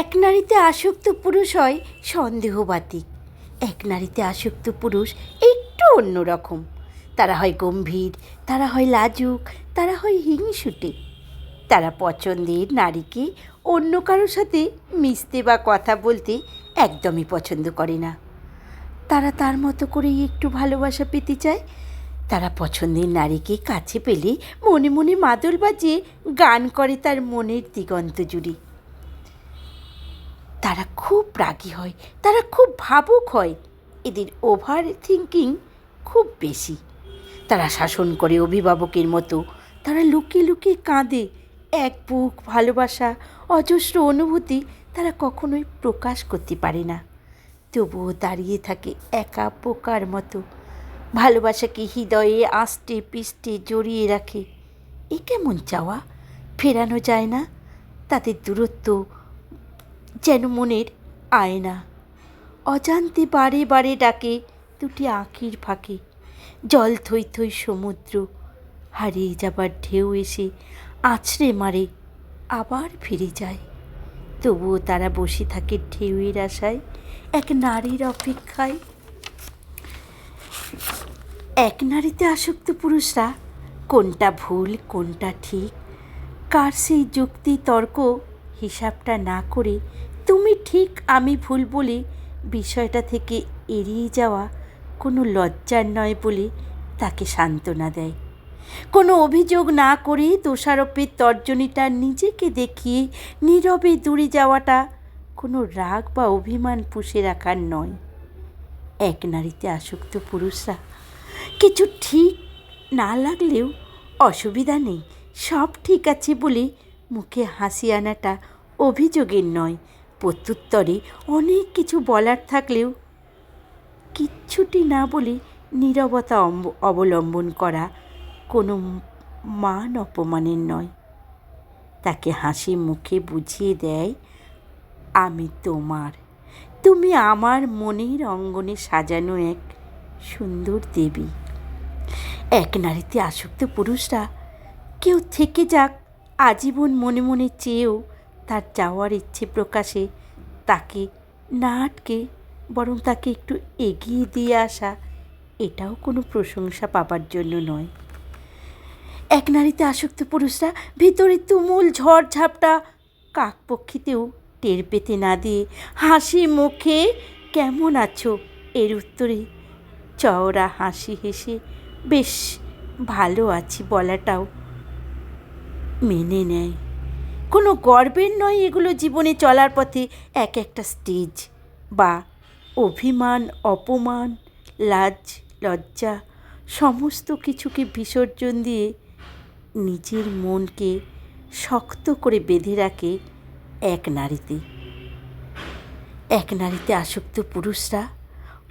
এক নারীতে আসক্ত পুরুষ হয় সন্দেহবাতিক। এক নারীতে আসক্ত পুরুষ একটু অন্যরকম তারা হয় গম্ভীর, তারা হয় লাজুক, তারা হয় হিংসুটে। তারা পছন্দের নারীকে অন্য কারোর সাথে মিশতে বা কথা বলতে একদমই পছন্দ করে না। তারা তার মতো করেই একটু ভালোবাসা পেতে চায়। তারা পছন্দের নারীকে কাছে পেলে মনে মনে মাদল বাজিয়ে গান করে তার মনের দিগন্ত জুড়ে। তারা খুব রাগী হয়, তারা খুব ভাবুক হয়। এদের ওভার থিঙ্কিং খুব বেশি। তারা শাসন করে অভিভাবকের মতো। তারা লুকিয়ে লুকিয়ে কাঁদে। এক বুক ভালোবাসা, অজস্র অনুভূতি তারা কখনোই প্রকাশ করতে পারে না। তবুও দাঁড়িয়ে থাকে একা পোকার মতো। ভালোবাসাকে হৃদয়ে আষ্টে পিষ্টে জড়িয়ে রাখে। এ কেমন চাওয়া? ফেরানো যায় না। তাদের দূরত্ব যেন মনের আয়না। অজান্তে বারে বারে ডাকে দুটি আঁখির ফাঁকে। জল থই থই সমুদ্র, হারিয়ে যাবার ঢেউ এসে আছড়ে মারে, আবার ফিরে যায়। তবুও তারা বসে থাকে ঢেউয়ের আশায়, এক নারীর অপেক্ষায়। এক নারীতে আসক্ত পুরুষরা, কোনটা ভুল, কোনটা ঠিক? কার সেই যুক্তি তর্ক, হিসাবটা না করে তুমি ঠিক আমি ভুল বলে, বিষয়টা থেকে এড়িয়ে যাওয়া কোনো লজ্জার নয় বলে তাকে সান্ত্বনা দেয়। কোনো অভিযোগ না করে দোষারোপের তর্জনীটা নিজেকে দেখিয়ে নীরবে দূরে যাওয়াটা কোনো রাগ বা অভিমান পুষে রাখার নয়। এক নারীতে আসক্ত পুরুষরা কিছু ঠিক না লাগলেও অসুবিধা নেই, সব ঠিক আছে বলে মুখে হাসি আনাটা অভিযোগের নয় প্রত্যুত্তরে অনেক কিছু বলার থাকলেও কিচ্ছুটি না বলে নীরবতা অবলম্বন করা কোনো মান অপমানের নয়। তাকে হাসি মুখে বুঝিয়ে দেয়, আমি তোমার। তুমি আমার মনের অঙ্গনে সাজানো এক সুন্দর দেবী। এক নারীতে আসক্ত পুরুষরা কেউ থেকে যাক, আজীবন মনে মনে চেয়েও তার যাওয়ার ইচ্ছে প্রকাশে তাকে না আটকে, বরং তাকে একটু এগিয়ে দিয়ে আসা, এটাও কোনো প্রশংসা পাবার জন্য নয়। এক নারীতে আসক্ত পুরুষরা ভিতরে তুমুল ঝড় ঝাপটা কাকপক্ষীতেও টের পেতে না দিয়ে হাসি মুখে, কেমন আছো? এর উত্তরে, চওড়া হাসি হেসে, বেশ, ভালো আছি বলাটাও মেনে নেয়। কোনো গর্বের নয় এগুলো জীবনে চলার পথে এক একটা স্টেজ। বা অভিমান, অপমান, লাজ, লজ্জা, সমস্ত কিছুকে বিসর্জন দিয়ে নিজের মনকে শক্ত করে বেঁধে রাখে এক নারীতে। এক নারীতে আসক্ত পুরুষরা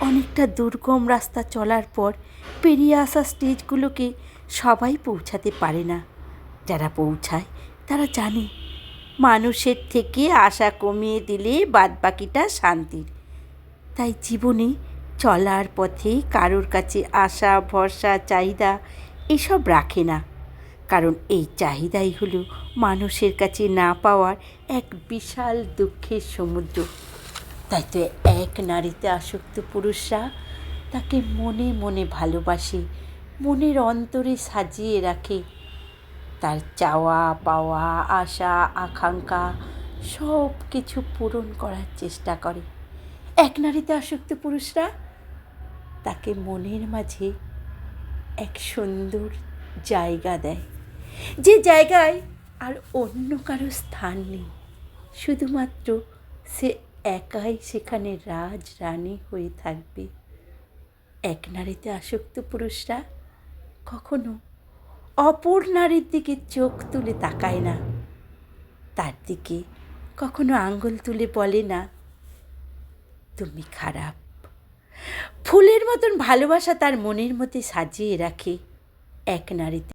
অনেকটা দুর্গম রাস্তা চলার পর পেরিয়ে আসা স্টেজগুলোকে সবাই পৌঁছাতে পারে না। যারা পৌঁছায় তারা জানে মানুষের থেকে আশা কমিয়ে দিলে বাদবাকিটা শান্তির তাই জীবনে চলার পথে কারোর কাছে আশা, ভরসা, চাহিদা এসব রাখে না। কারণ এই চাহিদাই হলো মানুষের কাছে না পাওয়ার এক বিশাল দুঃখের সমুদ্র। তাই তো এক নারীতে আসক্ত পুরুষরা তাকে মনে মনে ভালোবাসে, মনের অন্তরে সাজিয়ে রাখে তার চাওয়া, পাওয়া, আশা, আকাঙ্ক্ষা সব কিছু পূরণ করার চেষ্টা করে। এক নারীতে আসক্ত পুরুষরা তাকে মনের মাঝে এক সুন্দর জায়গা দেয়। যে জায়গায় আর অন্য কারও স্থান নেই। শুধুমাত্র সে একাই সেখানে রাজ রানী হয়ে থাকবে। এক নারীতে আসক্ত পুরুষরা কখনো অপর নারীর দিকে চোখ তুলে তাকায় না। তার দিকে কখনো আঙ্গুল তুলে বলে না, তুমি খারাপ। ফুলের মতন ভালোবাসা তার মনের মধ্যে সাজিয়ে রাখে এক নারীতে।